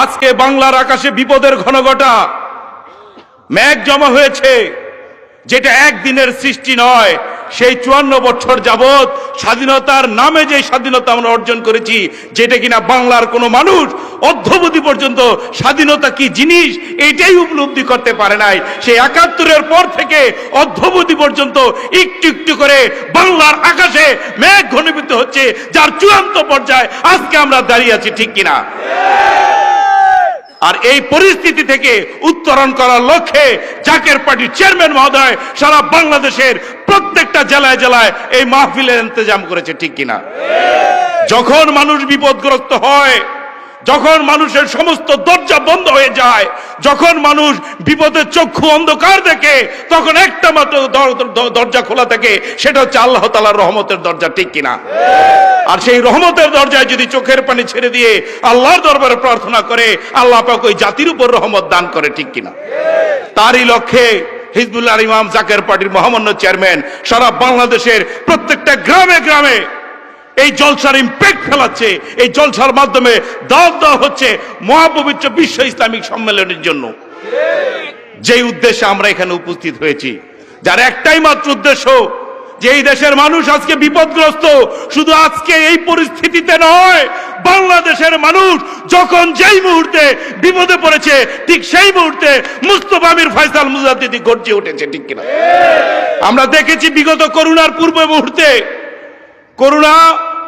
আজকে বাংলার আকাশে বিপদের ঘন ঘটা মেঘ জমা হয়েছে যেটা একদিনের সৃষ্টি নয় সেই চুয়ান্ন বছর যাবৎ স্বাধীনতার নামে যে স্বাধীনতা আমরা অর্জন করেছি, যেটা কিনা বাংলার কোনো মানুষ অধ্যবধি পর্যন্ত স্বাধীনতা কি জিনিস, এটাই উপলব্ধি করতে পারে নাই। সেই একাত্তরের পর থেকে অধ্যবধি পর্যন্ত একটু একটু করে বাংলার আকাশে মেঘ ঘনীভূত হচ্ছে, যার চূড়ান্ত পর্যায়ে আজকে আমরা দাঁড়িয়ে আছি, ঠিক কিনা? আর এই পরিস্থিতি থেকে উত্তরণ করার লক্ষ্যে জাকের পার্টির চেয়ারম্যান মহোদয় সারা বাংলাদেশের প্রত্যেকটা জেলায় জেলায় এই মাহফিলের ইন্তজাম করেছে ঠিক কিনা? যখন মানুষ বিপদগ্রস্ত হয় যখন মানুষের সমস্ত দরজা বন্ধ হয়ে যায়, যখন মানুষ বিপদের চক্ষু অন্ধকার দেখে, তখন একটা মাত্র দর- দর- দরজা খোলা থাকে, সেটা হচ্ছে আল্লাহ তালার রহমতের দরজা, ঠিক কিনা? আর সেই রহমতের দরজায় যদি চোখের পানি ছেড়ে দিয়ে আল্লাহর দরবারে প্রার্থনা করে, আল্লাহ পাক ওই জাতির উপর রহমত দান করে, ঠিক কিনা? তারই লক্ষ্যে হিজবুল্লাহ ইমাম জাকের পার্টির মহামান্য চেয়ারম্যান সারা বাংলাদেশের প্রত্যেকটা গ্রামে গ্রামে এই জলসার ইম্প্যাক্ট ফেলাচ্ছে। এই জলসার মাধ্যমে দাওয়াত দেওয়া হচ্ছে মহাপবিত্র বিশ্ব ইসলামিক সম্মেলনের জন্য। যেই উদ্দেশ্যে আমরা এখানে উপস্থিত হয়েছি, যার একটাই মাত্র উদ্দেশ্য যে এই দেশের মানুষ আজকে বিপদগ্রস্ত, শুধু আজকে এই পরিস্থিতিতে নয়, বাংলাদেশের মানুষ যখন যেই মুহূর্তে বিপদে পড়েছে, ঠিক সেই মুহূর্তে মুস্তফা আমির ফয়সাল মুজাদ্দিদি গর্জে উঠেছে, ঠিক কিনা? আমরা দেখেছি বিগত করুণার পূর্ব মুহূর্তে করোনা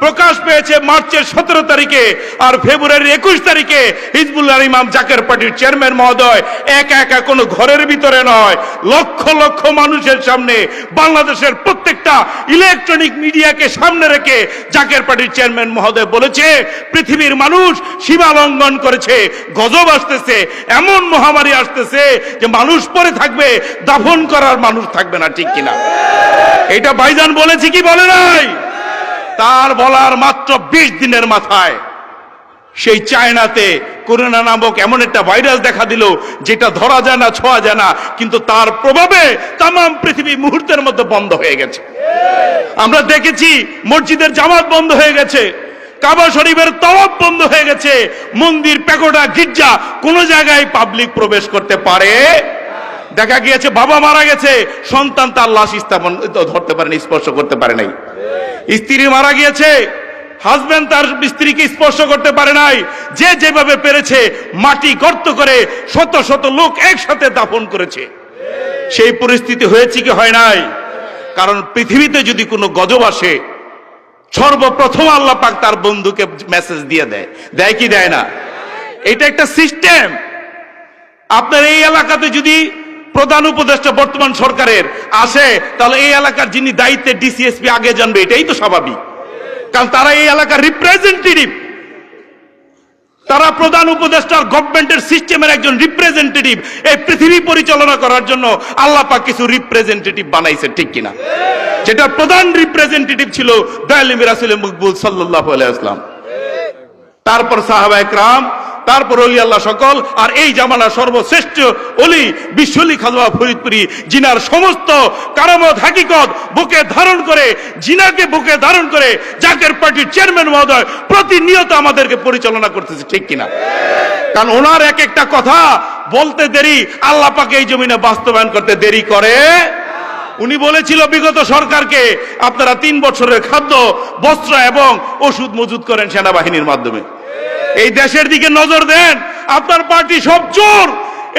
প্রকাশ পেয়েছে মার্চের সতেরো তারিখে আর ফেব্রুয়ারির একুশ তারিখে হিজবুল্লাহ ইমাম জাকের পার্টির চেয়ারম্যান মহোদয় একা একা কোনো ঘরের ভিতরে নয়, লক্ষ লক্ষ মানুষের সামনে বাংলাদেশের প্রত্যেকটা ইলেকট্রনিক মিডিয়াকে সামনে রেখে জাকের পার্টির চেয়ারম্যান মহোদয় বলেছে, পৃথিবীর মানুষ সীমা লঙ্ঘন করেছে, গজব আসতেছে, এমন মহামারী আসতেছে যে মানুষ পরে থাকবে, দাফন করার মানুষ থাকবে না, ঠিক কিনা? এটা ভাইজান বলেছে কি বলে নাই? তার বলার মাত্র বিশ দিনের মাথায়। সেই চায়নাতে করোনা নামক এমন একটা ভাইরাস দেখা দিল, যেটা ধরা যায় না, ছোঁয়া যায় না, কিন্তু তার প্রভাবে তাম পৃথিবী মুহূর্তের মধ্যে বন্ধ হয়ে গেছে। আমরা দেখেছি মসজিদের জামাত বন্ধ হয়ে গেছে, কাবা শরীফের তওয়াব বন্ধ হয়ে গেছে, মন্দির প্যাকোটা গির্জা কোন জায়গায় পাবলিক প্রবেশ করতে পারে? দেখা গিয়েছে বাবা মারা গেছে, সন্তান তার লাশ স্থাপন ধরতে পারেনি, স্পর্শ করতে পারে নাই। স্ত্রী মারা গিয়েছে হাজবেন্ড তার স্ত্রীকে স্পর্শ করতে পারে নাই। যে যেভাবে পেরেছে, মাটি গর্ত করে শত শত লোক একসাথে দাফন করেছে। সেই পরিস্থিতি হয়েছে কি হয় নাই? কারণ পৃথিবীতে যদি কোনো গজব আসে, সর্বপ্রথম আল্লাহ পাক তার বন্ধুকে মেসেজ দিয়ে দেয়। দেয় কি দেয় না? এটা একটা সিস্টেম আপনার এই এলাকাতে যদি প্রধান উপদেষ্টা বর্তমান সরকারের আসে তাহলে এই এলাকার যিনি দায়িত্বে ডিসিএসপি আগে জানবে, এটাই তো স্বাভাবিক। কারণ তারা এই এলাকার রিপ্রেজেন্টেটিভ তারা প্রধান উপদেষ্টার গভর্নমেন্টের সিস্টেমের একজন রিপ্রেজেন্টেটিভ এই পৃথিবী পরিচালনা করার জন্য আল্লাহ কিছু রিপ্রেজেন্টেটিভ বানাইছে ঠিক কিনা? যেটা প্রধান রিপ্রেজেন্টেটিভ ছিল দয়ালিম রাসুল মকবুল সাল্লাহ আলাইসলাম তারপর সাহাবা একরাম তারপর অলি আল্লাহ সকল, আর এই জামানার সর্বশ্রেষ্ঠ অলি বিশ্বলি খাজবা ফরিদপুরি, জিনার সমস্ত কারামত হাকিকত বুকে ধারণ করে, জিনাকে বুকে ধারণ করে জাকের পার্টির চেয়ারম্যান মহোদয় প্রতিনিয়ত আমাদেরকে পরিচালনা করতেছে, ঠিক কিনা? কারণ ওনার এক একটা কথা বলতে দেরি, আল্লাহ পাকে এই জমিনে বাস্তবায়ন করতে দেরি করে। উনি বলেছিল বিগত সরকারকে আপনারা তিন বছরের খাদ্য, বস্ত্র এবং ওষুধ মজুদ করেন সেনাবাহিনীর মাধ্যমে। এই দেশের দিকে নজর দেন। আপনার পার্টি সব চোর।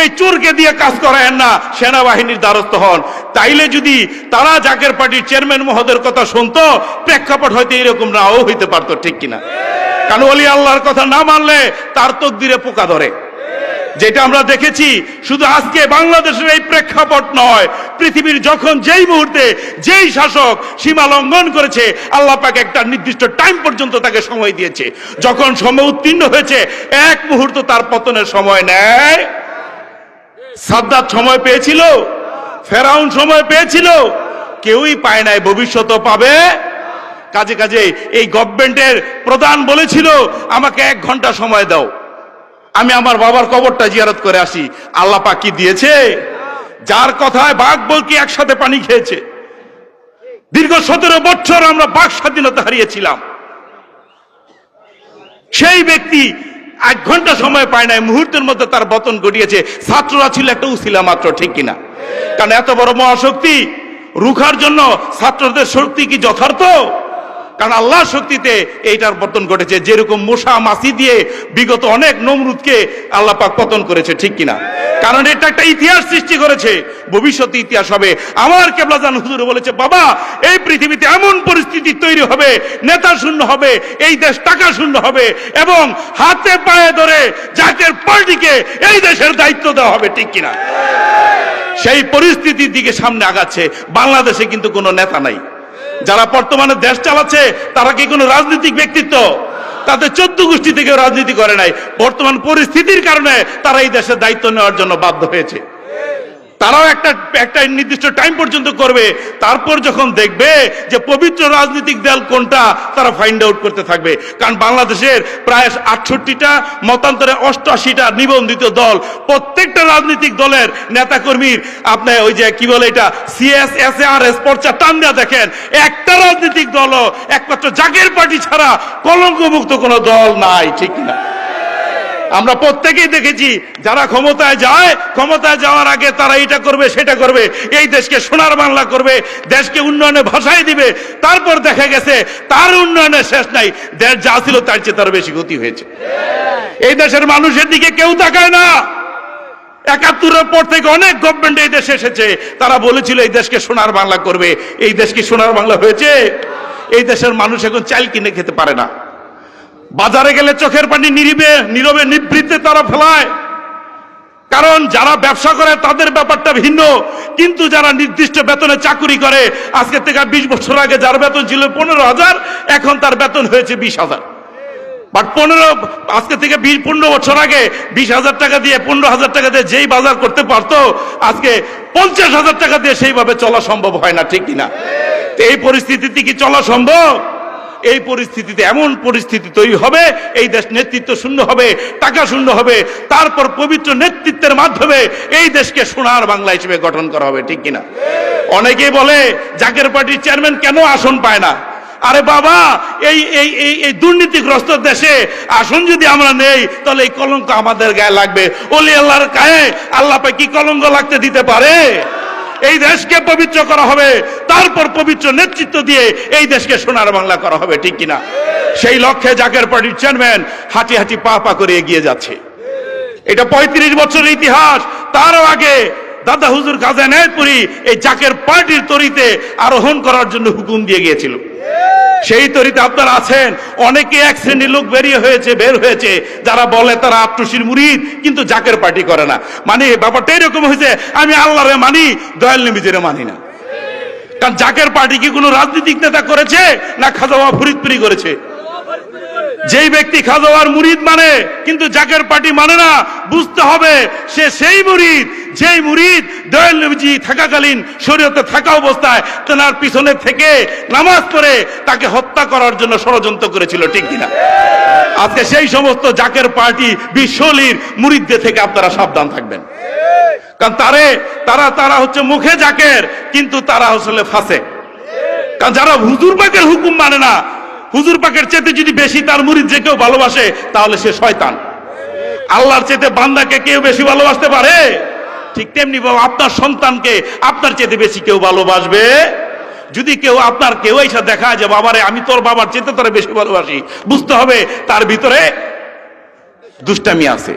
এই চোরকে দিয়ে কাজ করায়েন না, সেনাবাহিনীর দ্বারস্থ হন। তাইলে যদি তারা জাকের পার্টির চেয়ারম্যান মহোদয়ের কথা শুনত, প্রেক্ষাপট হয়তো এরকম নাও হইতে পারতো, ঠিক কিনা? কারণ অলি আল্লাহর কথা না মানলে তার তকদিরে পোকা ধরে। যেটা আমরা দেখেছি, শুধু আজকে বাংলাদেশের এই প্রেক্ষাপট নয়, পৃথিবীর যখন যেই মুহূর্তে যেই শাসক সীমা লঙ্ঘন করেছে, আল্লাহ পাক একটা নির্দিষ্ট টাইম পর্যন্ত তাকে সময় দিয়েছে। যখন সময় উত্তীর্ণ হয়েছে, এক মুহূর্ত তার পতনের সময় নেয়। সাদ্দাত সময় পেয়েছিল, ফেরাউন সময় পেয়েছিল, কেউই পায় নাই ভবিষ্যতও পাবে। কাজে কাজে এই গভর্নমেন্টের প্রধান বলেছিল, আমাকে এক ঘণ্টা সময় দাও। আমি আমার বাবার কবরটা জিয়ারত করে আসি। আল্লাহ পাকি দিয়েছে? যার কথায় বাঘ বলকি একসাথে পানি খেয়েছে। দীর্ঘ সতেরো বছর আমরা বাক স্বাধীনতা হারিয়েছিলাম। সেই ব্যক্তি এক ঘণ্টা সময় পায় নাই, মুহূর্তের মধ্যে তার পতন ঘটিয়েছে ছাত্ররা ছিল একটা উসিলা মাত্র, ঠিক কিনা? কারণ এত বড় মহাশক্তি, রুখার জন্য ছাত্রদের শক্তি কি যথার্থ? কারণ আল্লাহ শক্তিতে এইটার পতন ঘটেছে। যেরকম মশা মাছি দিয়ে বিগত অনেক নমরুদকে আল্লাহ পতন করেছে, ঠিক কিনা? কারণ এটা একটা ইতিহাস সৃষ্টি করেছে। ভবিষ্যতে ইতিহাস হবে। আমার কেবলাজান হুজুর বলেছে, বাবা, এই পৃথিবীতে এমন পরিস্থিতি তৈরি হবে, নেতা শূন্য হবে, এই দেশ টাকা শূন্য হবে এবং হাতে পায়ে ধরে জাতীয় পার্টিকে এই দেশের দায়িত্ব দেওয়া হবে, ঠিক কিনা? সেই পরিস্থিতির দিকে সামনে আগাচ্ছে। বাংলাদেশে কিন্তু কোনো নেতা নাই। যারা বর্তমানে দেশ চালাচ্ছে, তারা কি কোনো রাজনৈতিক ব্যক্তিত্ব? তাদের চোদ্দ গোষ্ঠী থেকে রাজনীতি করে নাই। বর্তমান পরিস্থিতির কারণে তারা এই দেশের দায়িত্ব নেওয়ার জন্য বাধ্য হয়েছে। তারাও একটা একটা নির্দিষ্ট টাইম পর্যন্ত করবে। তারপর যখন দেখবে যে পবিত্র রাজনৈতিক দল কোনটা, তারা ফাইন্ড আউট করতে থাকবে। কারণ বাংলাদেশের প্রায় আটষট্টিটা, মতান্তরে অষ্টআশিটা নিবন্ধিত দল, প্রত্যেকটা রাজনৈতিক দলের নেতাকর্মীর আপনার ওই যে কি বলে এটা সিএস এস আর এস পর্চা টান দেওয়া দেখেন, একটা রাজনৈতিক দলও একমাত্র জাগের পার্টি ছাড়া কলঙ্কমুক্ত কোনো দল নাই, ঠিক না আমরা প্রত্যেকেই দেখেছি, যারা ক্ষমতায় যায়, ক্ষমতায় যাওয়ার আগে তারা এটা করবে, সেটা করবে, এই দেশকে সোনার বাংলা করবে, দেশকে উন্নয়নে ভাষায় দিবে, তারপর দেখা গেছে তার উন্নয়নের শেষ নাই, দেশ যা ছিল তার চেয়ে তার বেশি গতি হয়েছে। এই দেশের মানুষের দিকে কেউ তাকায় না। একাত্তরের পর থেকে অনেক গভর্নমেন্ট এই দেশে এসেছে, তারা বলেছিল এই দেশকে সোনার বাংলা করবে, এই দেশ কি সোনার বাংলা হয়েছে? এই দেশের মানুষ এখন চাল কিনে খেতে পারে না। বাজারে গেলে চোখের পানি নিরিবে, নীরবে নিবৃত্তে তারা ফেলায়। কারণ যারা ব্যবসা করে তাদের ব্যাপারটা ভিন্ন। কিন্তু যারা নির্দিষ্ট বেতনে চাকুরি করে, আজকে থেকে বিশ বছর আগে যার বেতন ছিল পনেরো হাজার, এখন তার বেতন হয়েছে বিশ হাজার। বাট পনেরো, আজকে থেকে বিশ, পনেরো বছর আগে বিশ হাজার টাকা দিয়ে, পনেরো হাজার টাকা দিয়ে যেই বাজার করতে পারতো, আজকে পঞ্চাশ হাজার টাকা দিয়ে সেইভাবে চলা সম্ভব হয় না, ঠিক কিনা? এই পরিস্থিতিতে কি চলা সম্ভব? এই পরিস্থিতিতে এমন পরিস্থিতি তৈরি হবে, এই দেশ নেতৃত্ব শূন্য হবে, টাকা শূন্য হবে, তারপর পবিত্র নেতৃত্বের মাধ্যমে এই দেশকে সোনার বাংলা হিসেবে গঠন করা হবে, ঠিক কিনা? অনেকেই বলে, জাকের পার্টির চেয়ারম্যান কেন আসন পায় না? আরে বাবা, এই এই এই এই দুর্নীতিগ্রস্ত দেশে আসন যদি আমরা নেই, তাহলে এই কলঙ্ক আমাদের গায়ে লাগবে। ওলি আল্লাহর গায়ে আল্লাহ কি কলঙ্ক লাগতে দিতে পারে? এই দেশকে পবিত্র করা হবে। তারপর পবিত্র নেতৃত্ব দিয়ে এই দেশকে সোনার বাংলা করা হবে, ঠিক কিনা? সেই লক্ষ্যে জাকের পার্টির চেয়ারম্যান হাঁটি হাঁটি পা পা করে এগিয়ে যাচ্ছে। এটা পঁয়ত্রিশ বছরের ইতিহাস। তারও আগে দাদা হুজুর গাজা নায়তপুরি এই জাকের পার্টির তরিতে আরোহণ করার জন্য হুকুম দিয়ে গিয়েছিল। সেই তরিতে আপনারা আছেন। অনেকে এক শ্রেণির লোক বেরিয়ে হয়েছে, বের হয়েছে। যারা বলে তারা আপটুসির মুরিদ, কিন্তু জাকের পার্টি করে না। মানে ব্যাপারটা এরকম হয়েছে, আমি আল্লাহরে মানি, দয়াল নবীজিরে মানি না। কারণ জাকের পার্টি কি কোনো রাজনৈতিক নেতা করেছে, না খাজা ফরিদপুরি করেছে? যেই ব্যক্তি খাজোয়ার মুরিদ মানে কিন্তু জাকের পার্টি মানে না, বুঝতে হবে সে সেই মুরিদ, যেই মুরিদ দয়াল নবীজি থাকাকালীন শরীয়তে থাকা অবস্থায় তেনার পিছনে থেকে নামাজ পড়ে তাকে হত্যা করার জন্য ষড়যন্ত্র করেছিল, ঠিক কিনা? আজকে সেই সমস্ত জাকের পার্টি বিশ্বলির মুরিদদের থেকে আপনারা সাবধান থাকবেন। কারণ তারে, তারা তারা হচ্ছে মুখে জাকের, কিন্তু তারা আসলে ফাঁসে। কারণ যারা হুজুর পাকের হুকুম মানে না হুজুর পাকের চেতে যদি বেশি তার মুড়ি যে কেউ ভালোবাসে, তাহলে সে শয়তান। আল্লাহর চেতে বান্দাকে কেউ বেশি ভালোবাসতে পারে? ঠিক তেমনি বাবা, আপনার সন্তানকে আপনার চেতে বেশি কেউ ভালোবাসবে? যদি কেউ আপনার কেউ এসে দেখা যে, বাবারে, আমি তোর বাবার চেতে তোরে বেশি ভালোবাসি। বুঝতে হবে, তার ভিতরে দুষ্টামি আছে।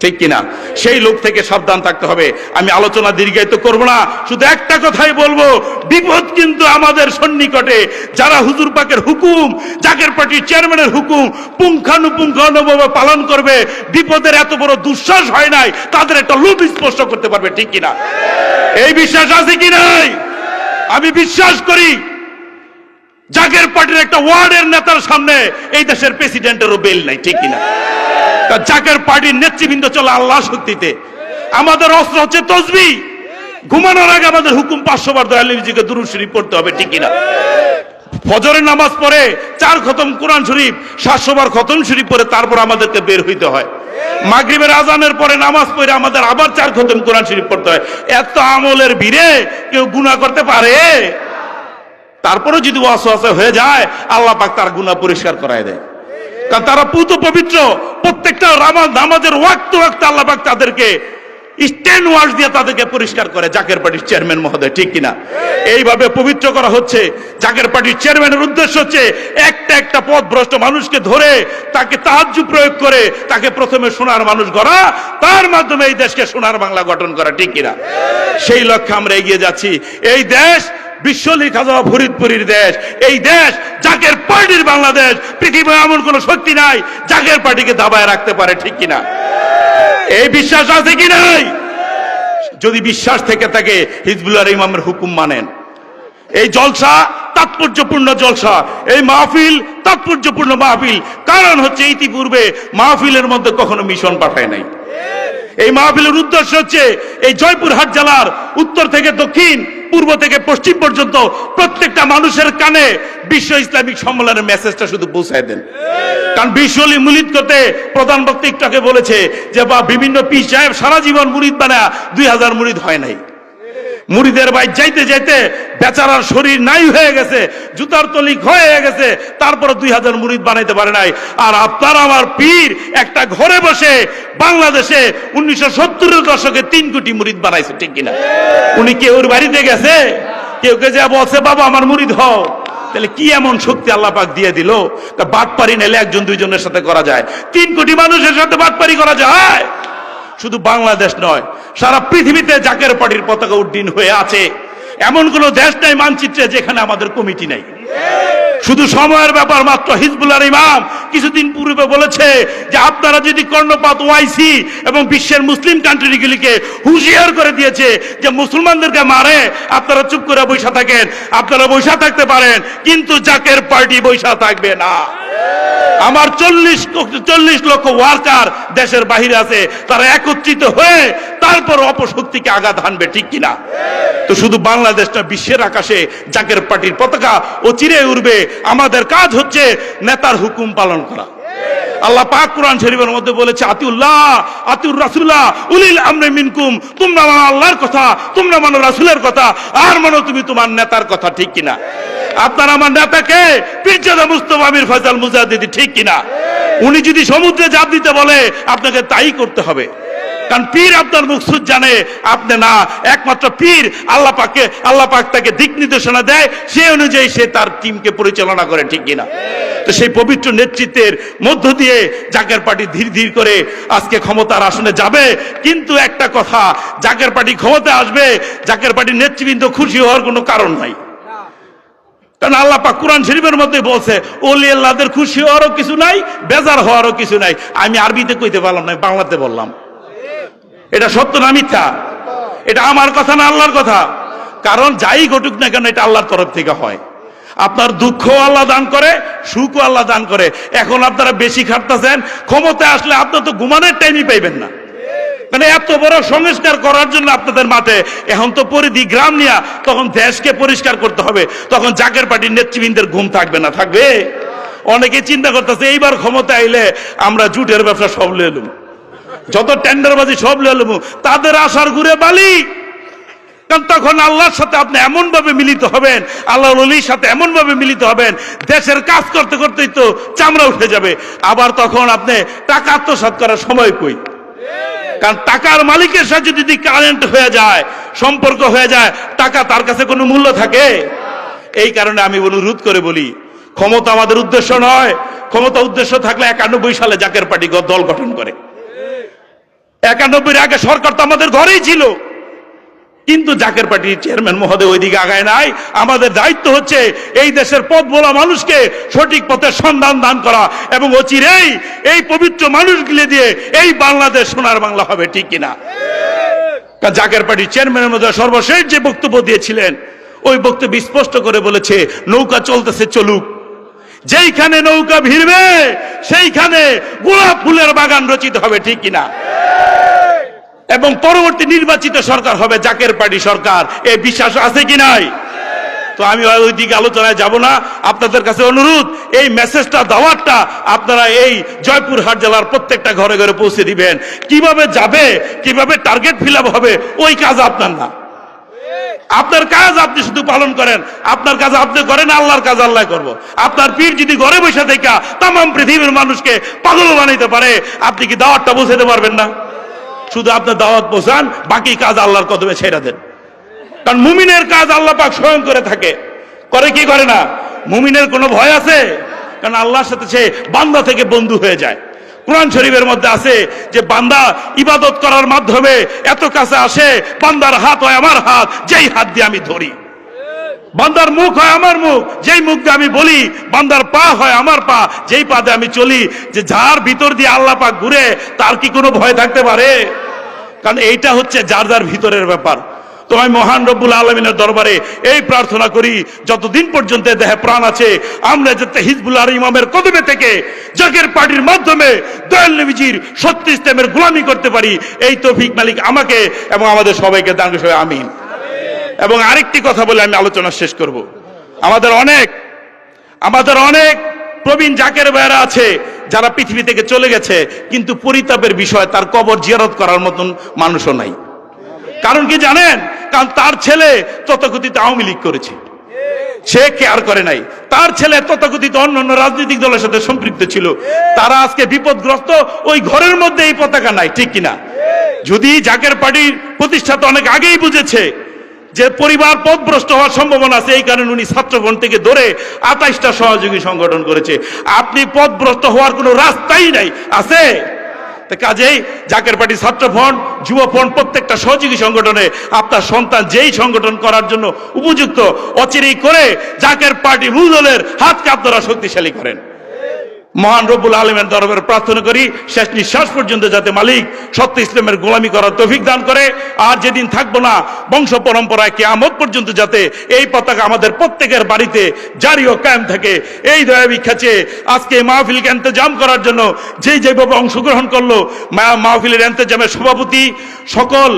ঠিক কিনা? সেই লোক থেকে সাবধান থাকতে হবে। আমি আলোচনা দীর্ঘায়িত করব না। শুধু একটা কথাই বলব, বিপদ কিন্তু আমাদের সন্নিকটে। যারা হুজুর পাকের হুকুম জাকের পার্টির চেয়ারম্যানের হুকুম পুঙ্খানুপুঙ্খানুভাবে পালন করবে, বিপদের এত বড় দুঃশ্বাস হয় নাই, তাদের একটা লোভ স্পষ্ট করতে পারবে, ঠিক কিনা? এই বিশ্বাস আছে কি নাই? আমি বিশ্বাস করি, জাগের পার্টির একটা ওয়ার্ডের নেতার সামনে এই দেশের প্রেসিডেন্টেরও বেল নাই, ঠিক কিনা? জাকের পার্টির নেতৃবৃন্দ চলে আল্লাহ শক্তিতে। আমাদের অস্ত্র হচ্ছে তসবি। ঘুমানোর আগে আমাদের হুকুম পাঁচশো দয়ালিজিকে দুরুদ পড়তে হবে, ঠিক কিনা? নামাজ পড়ে চার খতম কোরআন শরীফ সাতশো খতম শরীফ পড়ে তারপর আমাদেরকে বের হইতে হয়। মাগরিবের আজানের পরে নামাজ পড়ে আমাদের আবার চার খতম কোরআন শরীফ পড়তে হয়। এত আমলের ভিড়ে কেউ গুনাহ করতে পারে? তারপরে যদি ওয়াসওয়াসা হয়ে যায়, আল্লাহ পাক তার গুনাহ পরিষ্কার করায় দেয়। তারা পুত পবিত্র। প্রত্যেকটা রামা নামাজের ওয়াক্ত ওয়াক্ত আল্লাপাক তাদেরকে স্ট্যান্ড ওয়াশ দিয়ে তাদেরকে পরিষ্কার করে, জাকের পার্টির চেয়ারম্যান মহোদয়, ঠিক কিনা? এইভাবে পবিত্র করা হচ্ছে। জাকের পার্টির চেয়ারম্যানের উদ্দেশ্য হচ্ছে একটা একটা পথ ভ্রষ্ট মানুষকে ধরে তাকে তাহাজ্জু প্রয়োগ করে তাকে প্রথমে সোনার মানুষ গড়া, তার মাধ্যমে এই দেশকে সোনার বাংলা গঠন করা, ঠিক কিনা? সেই লক্ষ্যে আমরা এগিয়ে যাচ্ছি। এই দেশ বিশ্বলি খাজা দেশ। এই দেশ জাকের পার্টির বাংলাদেশ। পৃথিবীর এমন কোন শক্তি নাই পার্টিকে দাবায় রাখতে পারে, ঠিক কিনা? এই বিশ্বাস আছে কি নাই? যদি বিশ্বাস থেকে থাকে ইমামের হুকুম মানেন। এই জলসা, তাৎপর্যপূর্ণ জলসা। এই মাহফিল, তাৎপর্যপূর্ণ মাহফিল। কারণ হচ্ছে ইতিপূর্বে মাহফিলের মধ্যে কখনো মিশন পাঠায় নাই। এই মাহফিলের উদ্দেশ্য হচ্ছে এই জয়পুরহাট জেলার উত্তর থেকে দক্ষিণ, পূর্ব থেকে পশ্চিম পর্যন্ত প্রত্যেকটা মানুষের কানে বিশ্ব ইসলামিক সম্মেলনের মেসেজটা শুধু পৌঁছায় দেন। কারণ বিশ্বলি মুরিদ করতে প্রধান বক্তা বলেছে যে বা বিভিন্ন পীর সাহেব সারা জীবন মুরিদ বানা দুই হাজার মুরিদ হয় নাই। মুড়িদের ভাই যাইতে যাইতে বেচারার শরীর নাই হয়ে গেছে, জুতার তলি হয়ে গেছে, তারপর দুই হাজার মুড়িদ বানাইতে পারে নাই। আর আপনার আমার পীর একটা ঘরে বসে বাংলাদেশে উনিশশো সত্তরের দশকে তিন কোটি মুড়িদ বানাইছে, ঠিক কিনা? উনি কেউর বাড়িতে গেছে? কেউ কে যা বলছে, বাবা, আমার মুড়িদ হও। তাহলে কি এমন শক্তি আল্লাহ পাক দিয়ে দিল? তা বাটপারি নেলে একজন দুইজনের সাথে করা যায়। তিন কোটি মানুষের সাথে বাটপারি করা যায়। শুধু বাংলাদেশ নয় সারা পৃথিবীতে জাকের পার্টির পতাকা উড্ডীন হয়ে আছে। এমন কোন দেশ নাই মানচিত্রে যেখানে আমাদের কমিটি নাই। শুধু সময়ের ব্যাপার মাত্র হিজবুল্লাহ ইমাম কিছুদিন পূর্বে বলেছে যে আপনারা যদি কর্ণপাত ওয়াইসি এবং বিশ্বের মুসলিম কান্ট্রিগুলিকে হুঁশিয়ার করে দিয়েছে যে মুসলমানদেরকে মারে, আপনারা চুপ করে বৈশা থাকেন। আপনারা বৈশা থাকতে পারেন, কিন্তু জাকের পার্টি বৈশা থাকবে না। আমার চল্লিশ চল্লিশ লক্ষ ওয়ার্কার দেশের বাহিরে আছে, তারা একত্রিত হয়ে তারপর অপশক্তিকে আঘাত হানবে, ঠিক কিনা? তো শুধু বাংলাদেশটা বিশ্বের আকাশে জাকের পার্টির পতাকা ও চিরে উঠবে আমাদের কাজ হচ্ছে নেতার হুকুম পালন করা। আল্লাহ পাক কোরআন শরীফের মধ্যে বলেছে, আতিউল্লাহ, আতিউর রাসুল্লাহ উলিল আমরে মিনকুম, তোমরা মানো আল্লাহর কথা, তোমরা মানো রাসূলের কথা, আর মানো তুমি তোমার নেতার কথা, ঠিক কিনা? আপনার আমার নেতাকে পীরজাদা মুস্তফা আমির ফয়সাল মুজাহিদি ঠিক কিনা? উনি যদি সমুদ্রে জাপ দিতে বলে, আপনাকে তাই করতে হবে। কারণ পীর আপনার মুকসুদ জানে, আপনি না, একমাত্র পীর আল্লাহ পাককে, আল্লাহ পাক তাকে দিক নির্দেশনা দেয়, সে অনুযায়ী সে তার টিমকে পরিচালনা করে, ঠিক কিনা? তো সেই পবিত্র নেতৃত্বের মধ্য দিয়ে জাকের পার্টি ধীর ধীর করে আজকে ক্ষমতার আসনে যাবে। কিন্তু একটা কথা জাকের পার্টি ক্ষমতা আসবে জাকের পার্টির নেতৃবৃন্দ খুশি হওয়ার কোনো কারণ নাই। কারণ আল্লাহ পাক কোরআন শরীফের মধ্যে বলছে, ওলি আল্লাহদের খুশি হওয়ারও কিছু নাই, বেজার হওয়ারও কিছু নাই। আমি আরবিতে কইতে পারলাম না বাংলাতে বললাম। এটা সত্য না মিথ্যা? এটা আমার কথা না আল্লাহর কথা? কারণ যাই ঘটুক না কেন, এটা আল্লাহর তরফ থেকে হয়। আপনার দুঃখ আল্লাহ দান করে, সুখও আল্লাহ দান করে। এখন আপনারা বেশি খাটতেছেন ক্ষমতা আসলে আপনার তো ঘুমানোর টাইমই পাইবেন না। মানে এত বড় সংস্কার করার জন্য আপনাদের মাঠে এখন তো পরিধি গ্রাম নিয়ে তখন দেশকে পরিষ্কার করতে হবে। তখন জাকের পার্টির নেতৃবৃন্দের ঘুম থাকবে না, থাকবে? অনেকে চিন্তা করতেছে, এইবার ক্ষমতা আইলে আমরা জুটের ব্যবসা সব লেলুম যত টেন্ডারবাজি সব লেলুম তাদের আশার ঘুরে বালি। কারণ তখন আল্লাহর সাথে আপনি এমন ভাবে মিলিত হবেন আল্লাহ অলির সাথে এমন ভাবে মিলিত হবেন, দেশের কাজ করতে করতেই তো চামড়া উঠে যাবে। আবার তখন আপনি টাকা আত্মসাত করার সময় কই? কারণ টাকার মালিকের সাথে যদি কারেন্ট হয়ে যায়, সম্পর্ক হয়ে যায়, টাকা তার কাছে কোনো মূল্য থাকে? এই কারণে আমি অনুরোধ করে বলি, ক্ষমতা আমাদের উদ্দেশ্য নয়। ক্ষমতা উদ্দেশ্য থাকলে একানব্বই সালে জাকের পার্টি দল গঠন করে। একানব্বই আগে সরকার তো আমাদের ঘরেই ছিল। কিন্তু জাকের পার্টির চেয়ারম্যান মহোদয় ওইদিকে আগায় নাই। আমাদের দায়িত্ব হচ্ছে এই দেশের পথ বলা মানুষকে সঠিক পথের সন্ধান দান করা এবং অচিরেই এই পবিত্র মানুষগুলি দিয়ে এই বাংলাদেশ সোনার বাংলা হবে, ঠিক কিনা? জাকের পার্টির চেয়ারম্যানের মধ্যে সর্বশেষ যে বক্তব্য দিয়েছিলেন, ওই বক্তব্য স্পষ্ট করে বলেছে, নৌকা চলতেছে, চলুক। যেইখানে নৌকা ভিড়বে, সেইখানে গোলাপ ফুলের বাগান রচিত হবে, ঠিক কিনা? এবং পরবর্তী নির্বাচিত সরকার হবে জাকের পার্টি সরকার। এ বিশ্বাস আছে কি নাই? তো আমি ওই দিকে আলোচনায় যাব না। আপনাদের কাছে অনুরোধ, এই মেসেজটা, দাওয়াতটা আপনারা এই জয়পুরহাট জেলার প্রত্যেকটা ঘরে ঘরে পৌঁছে দিবেন। কীভাবে যাবে, কীভাবে টার্গেট ফিল হবে, ওই কাজ আপনার না। আপনার কাজ আপনি শুধু পালন করেন। আপনার কাজ আপনি করেন, আল্লাহর কাজ আল্লাহ করব। আপনার পীর যদি ঘরে বসে থেকে তাম পৃথিবীর মানুষকে পাগল বানাইতে পারে, আপনি কি দাওয়াতটা পৌঁছাতে পারবেন না? শুধু আপনার দাওয়াত পৌঁছান বাকি কাজ আল্লাহর কদমে ছেড়ে দেন। কারণ মুমিনের কাজ আল্লাহ পাক স্বয়ং করে থাকে। করে কি করে না? মুমিনের কোনো ভয় আছে? কারণ আল্লাহর সাথে সে বান্দা থেকে বন্ধু হয়ে যায়। কোরআন শরীফের মধ্যে আছে যে, বান্দা ইবাদত করার মাধ্যমে এত কাছে আসে, বান্দার হাত হয় আমার হাত, যেই হাত দিয়ে আমি ধরি। বান্দার মুখ হয় আমার মুখ। যেই মুখ দিয়ে আমি বলি, বান্দার পা হয় আমার পা। যেই পা আমি চলি, যে যার ভিতর দিয়ে আল্লাহ পাক ঘুরে, তার কি কোনো ভয় থাকতে পারে? কারণ এইটা হচ্ছে যার যার ভিতরের ব্যাপার। তোমায় মহান রব্বুল আলমিনের দরবারে এই প্রার্থনা করি, যতদিন পর্যন্ত দেহে প্রাণ আছে, আমরা যাতে হিজবুল আর ইমামের কদমে থেকে জাগের পার্টির মাধ্যমে দয়াল নবীজির সত্য ইসলামের গোলামি করতে পারি, এই তৌফিক মালিক আমাকে এবং আমাদের সবাইকে দান আমিন। এবং আরেকটি কথা বলে আমি আলোচনা শেষ করব। আমাদের অনেক আমাদের অনেক প্রবীণ জাকের ভাইয়েরা আছে যারা পৃথিবী থেকে চলে গেছে, কিন্তু পরিতাপের বিষয় তার কবর জিয়ারত করার মতন মানুষও নাই। কারণ কি জানেন? কারণ তার ছেলে তথাকথিত আওয়ামী লীগ করেছে। সে কেয়ার করে নাই। তার ছেলে তথাকথিত অন্যান্য রাজনৈতিক দলের সাথে সম্পৃক্ত ছিল। তারা আজকে বিপদগ্রস্ত, ওই ঘরের মধ্যে এই পতাকা নাই, ঠিক কিনা? যদি জাকের পার্টির প্রতিষ্ঠাতা অনেক আগেই বুঝেছে যে পরিবার পথভ্রষ্ট হওয়ার সম্ভাবনা আছে, এই কারণে উনি ছাত্রগণ থেকে ধরে আঠাইশটা সহযোগী সংগঠন করেছে। আপনি পথভ্রষ্ট হওয়ার কোনো রাস্তাই নাই, আছে? তা কাজেই জাকের পার্টি ছাত্র ফ্রন্ট যুব প্রত্যেকটা সহযোগী সংগঠনে আপনার সন্তান যেই সংগঠন করার জন্য উপযুক্ত, অচিরেই করে জাকের পার্টি মূল দলের হাতকে আপনারা শক্তিশালী করেন। মহান রব্বুল আলমের দরবারে প্রার্থনা করি, শেষ নিঃশ্বাস পর্যন্ত যাতে মালিক সত্য ইসলামের গোলামি করার তৌফিক দান করে। আর যেদিন থাকব না, বংশ পরম্পরায় কে কেয়ামত পর্যন্ত যাতে এই পতাকা আমাদের প্রত্যেকের বাড়িতে জারি ও কায়েম থাকে। এই দয়া চেয়ে আজকে মাহফিলকে এন্তেজাম করার জন্য যেই যেভাবে অংশগ্রহণ করল মাহফিলের এন্তেজামের সভাপতি সকল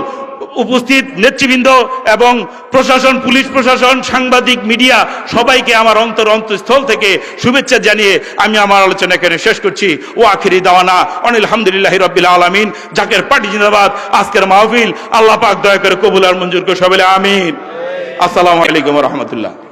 উপস্থিত নেতৃবৃন্দ এবং প্রশাসন, পুলিশ প্রশাসন, সাংবাদিক, মিডিয়া, সবাইকে আমার অন্তর অন্তঃস্থল থেকে শুভেচ্ছা জানিয়ে আমি আমার আলোচনা এখানে শেষ করছি। ও আখিরি দাওয়ানা অনিল আলহামদুলিল্লাহ রব্বিল আলমিন। জাকের পার্টি জিন্দাবাদ। আজকের মাহফিল আল্লাহ পাক দয়া করে কবুল আর মঞ্জুর করে সবাই আমিন। আসসালামু আলাইকুম রহমতুল্লাহ।